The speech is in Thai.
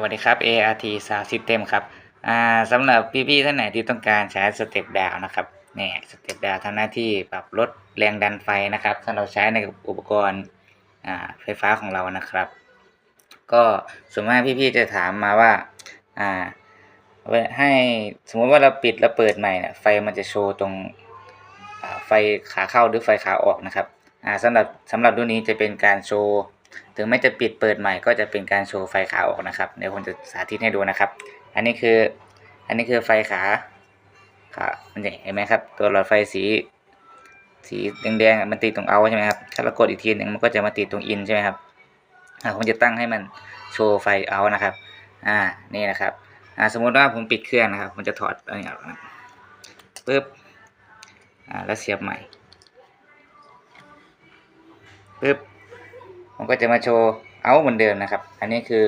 สวัสดีครับ ART Sound System ครับอ่าสำหรับพี่ๆท่านไหนที่ต้องการใช้สเต็ปดาวนะครับเนี่ยสเต็ปดาวทำหน้าที่ปรับลดแรงดันไฟนะครับสำหรับใช้ในอุปกรณ์อ่าไฟฟ้าของเรานะครับ ก็ส่วนมากพี่ๆจะถามมาว่าอ่าให้สมมติว่าเราปิดแล้วเปิดใหม่เนี่ยไฟมันจะโชว์ตรงไฟขาเข้าหรือไฟขาออกนะครับสำหรับสำหรับรุ่นนี้จะเป็นการโชว์ ถึงแม้จะปิดเปิดใหม่ก็จะเป็นการโชว์ไฟขาออกนะครับเดี๋ยวผมจะสาธิตให้ดูนะครับ อันนี้คืออันนี้คือไฟขาขามันเห็นไหมครับ ตัวหลอดไฟสีสีแดงๆมันติดตรงเอาใช่ไหมครับถ้าเรากดอีกทีหนึ่งมันก็จะมาติดตรงอินใช่ไหมครับผมจะตั้งให้มันโชว์ไฟเอานะครับ อ่านี่นะครับอ่าสมมติว่าผมปิดเครื่องนะครับผมจะถอดอันนี้ออกนะปึ๊บอ่าแล้วเสียบใหม่ปึ๊บ ผมก็จะมาโชว์เอาเหมือนเดิมนะครับ อันนี้คือ